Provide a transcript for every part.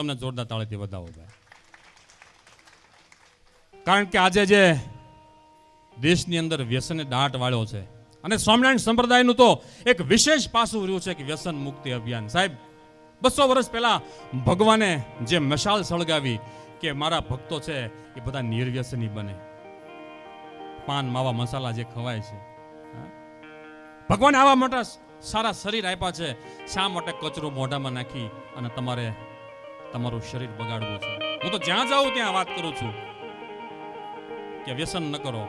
તમને જોરદાર તાળીથી વધાવો ભાઈ. કારણ કે આજે જે દેશની અંદર વ્યસને દાટ વાળ્યો છે અને સ્વામિનારાયણ સંપ્રદાયનું તો એક વિશેષ પાસું રહ્યું છે કે વ્યસન મુક્તિ અભિયાન. સાહેબ, બસો વર્ષ પહેલા ભગવાને જે મશાલ સળગાવી કે મારા ભક્તો છે એ બધા નિર્વ્યસની બને. પાન, માવા, મસાલા જે ખવાય છે. ભગવાન આવા મોટા સારા શરીર આપ્યા છે. શા માટે કચરો મોઢામાં નાખી અને તમારે તમારું શરીર બગાડવું છે. હું તો જ્યાં જાઉં ત્યાં વાત કરું છું કે વ્યસન ન કરો.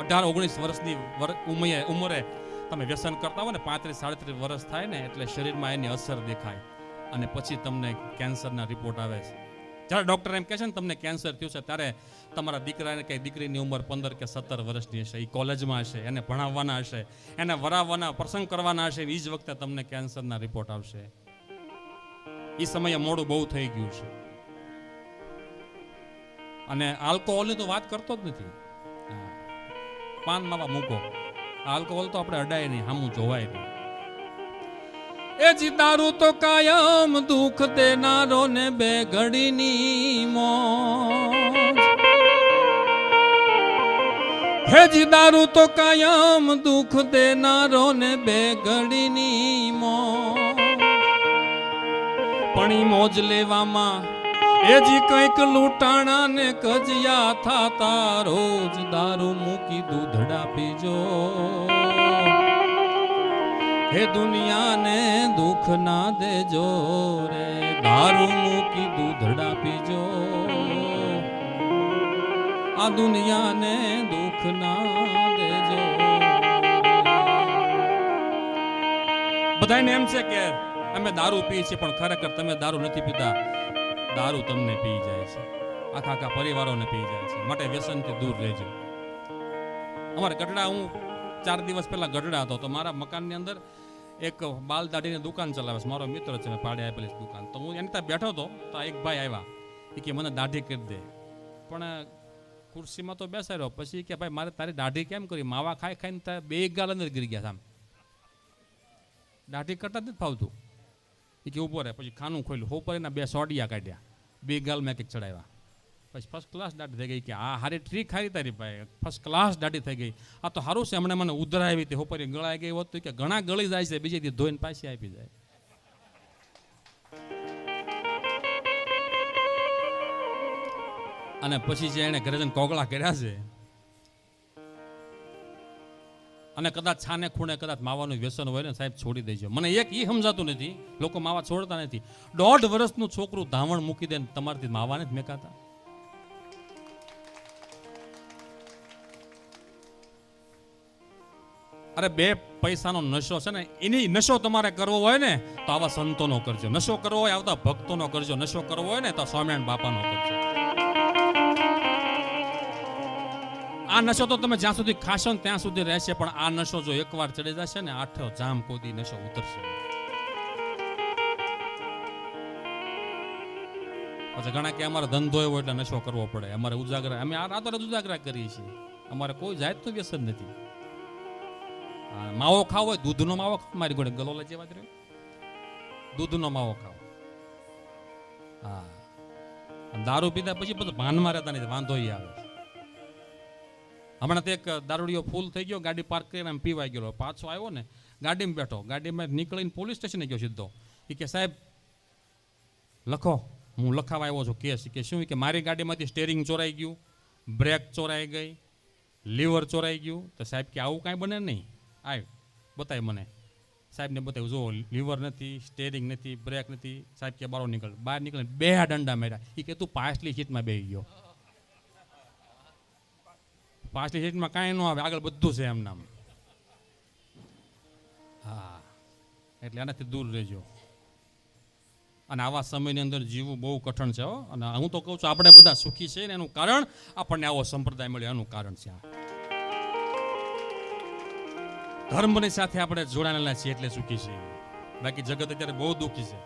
અઢાર, ઓગણીસ વર્ષની વર- ઉમરે તમે વ્યસન કરતા હો ને, પાંત્રીસ, સાડત્રીસ વર્ષ થાય ને, એટલે શરીરમાં એની અસર દેખાય. અને પછી તમને કેન્સરના રિપોર્ટ આવે છે. જ્યારે ડૉક્ટર એમ કહે છે ને, તમને કેન્સર થયું છે, ત્યારે તમારા દીકરાને કે દીકરીની ઉંમર પંદર કે સત્તર વર્ષની હશે. એ કોલેજમાં હશે, એને ભણાવવાના હશે, એને વરાવવાના, પ્રસંગ કરવાના હશે એ જ વખતે તમને કેન્સરના રિપોર્ટ આવશે. એ સમયે મોડું બહુ થઈ ગયું છે. અને આલ્કોહોલની તો વાત કરતો જ નથી. પાન માવા મૂકો. આલ્કોહોલ તો આપણે અડાય નહીં, હામું જોવાય નહીં. એ જી તો કાયમ દુઃખ દેનારો ને બે ઘડીની મોજ. હે જીદારું તો કાયમ દુઃખ દેનારો ને બે ઘડીની મોજ. પણ મોજ લેવામાં. એ જી કંઈક લૂંટાણા ને કજિયા થાતા રોજ દારૂ મૂકી દૂધડા પીજો. હે દુનિયાને દુઃખ ના દેજો રે, દારૂ મૂકી દૂધડા પીજો. આ દુનિયાને દુઃખ ના દેજો. બધાને એમ છે કે અમે દારૂ પીએ છીએ, પણ ખરેખર તમે દારૂ નથી પીતા. દારૂ તમને પી જાય છે. આખા આખા પરિવારોને પી જાય છે. માટે વ્યસનથી દૂર રહેજો. અમારે ગઢડા, હું ચાર દિવસ પહેલા ગઢડા હતો, તો મારા મકાનની અંદર એક બાલ દાઢીની દુકાન ચલાવે છે. મારો મિત્ર છે પાડે આપેલી દુકાન. તો હું એની ત્યાં બેઠો હતો, તો એક ભાઈ આવ્યા. એ કે, મને દાઢી કરી દે. પણ ખુરશીમાં તો બેસાડ્યો. પછી કે, ભાઈ, મારે તારી દાઢી કેમ કરી? માવા ખાઈ ખાઈને બે ગાલ અંદર ગીરી ગયા આમ. દાઢી કરતા જ ફાવતું. એ કે ઊભો રહે. પછી ખાનું ખોલ્યું. હોપર એના બે સોડિયા કાઢ્યા. બે ગાલ મેં કંઈક ચડાવ્યા. પછી ફર્સ્ટ ક્લાસ દાઢી થઈ ગઈ કે આ હારી ટ્રીક હારી તારી ભાઈ ફર્સ્ટ ક્લાસ દાઢી થઈ ગઈ. આ તો સારું છે હમણાં મને ઉધરાવી હતી. હોપરી ગળાઈ ગઈ હોત કે ઘણા ગળી જાય છે બીજે દી ધોઈને પાછી આપી જાય. અને પછી જે એણે ઘરે જઈને કોગળા કર્યા છે અને કદાચ છાને ખૂણે, કદાચ માવાનું વ્યસન હોય ને સાહેબ છોડી દેજો. મને એક એ સમજાતું નથી, લોકો માવા છોડતા નથી. દોઢ વર્ષનું છોકરું ધાવણ મૂકી દે તમારથી માવાને જ મેકાતા. અરે બે પૈસાનો નશો છે ને, એની નશો તમારે કરવો હોય ને, તો આવા સંતોનો કરજો. નશો કરવો હોય, આવતા ભક્તોનો કરજો. નશો કરવો હોય ને, તો સ્વામિનારાયણ બાપાનો કરજો. આ નશો તો તમે જ્યાં સુધી ખાશો ને ત્યાં સુધી રહેશે, પણ આ નશો જો એકવાર ચડી જશે ને આઠો જામ કોદી નશો ઉતરશે. પછી ઘણા કે અમારે ધંધો એવો એટલે નશો કરવો પડે. અમારે ઉજાગરા અમે આ રાતો રાત ઉજાગરા કરીએ છીએ. અમારે કોઈ જાતનું વ્યસન નથી. માવો ખાવો હોય, દૂધનો માવો મારી ગોળે ગલોલા જેવા જ રહ્યો દૂધનો માવો ખાઓ હા. દારૂ પીધા પછી બધું ભાનમાં રહેતા નથી વાંધો આવે. હમણાં તો એક દારૂડિયો ફૂલ થઈ ગયો, ગાડી પાર્ક કરીને એમ પીવાઈ ગયો પાછો આવ્યો ને, ગાડીમાં બેઠો. ગાડીમાં નીકળીને પોલીસ સ્ટેશને ગયો સીધો. એ કે, સાહેબ, લખો. હું લખાવા આવ્યો છું કેસ. કે, શું? કે, મારી ગાડીમાંથી સ્ટેરિંગ ચોરાઈ ગયું, બ્રેક ચોરાઈ ગઈ, લીવર ચોરાઈ ગયું. તો સાહેબ કે, આવું કાંઈ બને નહીં. આવ બતાય મને. સાહેબને બતાવ્યું જો લીવર નથી, સ્ટેરિંગ નથી, બ્રેક નથી. સાહેબ કે, બારો નીકળ. બહાર નીકળે બે દંડા માર્યા. એ કે, તું પાછલી સીટમાં બેસી ગયો. પાછલી સીટમાં કાંઈ ન આવે, આગળ બધું છે એમ નામ હા, એટલે આનાથી દૂર રહેજો. અને આવા સમયની અંદર જીવવું બહુ કઠણ છે હો. અને હું તો કહું છું, આપણે બધા સુખી છે ને એનું કારણ આપણને આવો સંપ્રદાય મળ્યો, એનું કારણ છે આ. ધર્મની સાથે આપણે જોડાયેલા છીએ એટલે સુખી છીએ. બાકી જગત અત્યારે બહુ દુઃખી છે.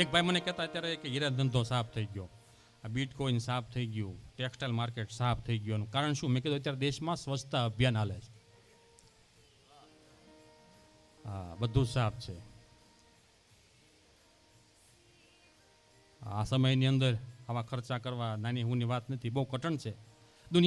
એક ભાઈ મને કહેતા અત્યારે કે હીરા ધંધો સાફ થઈ ગયો. આ બિટકોઇન સાફ થઈ ગયું, ટેક્સટાઇલ માર્કેટ સાફ થઈ ગયું. કારણ શું? મેં કીધું અત્યારે દેશમાં સ્વચ્છતા અભિયાન હાલે છે. હા, બધું સાફ છે. આ સમયની અંદર આવા ખર્ચા કરવા નાની હુંની વાત નથી, બહુ કઠણ છે.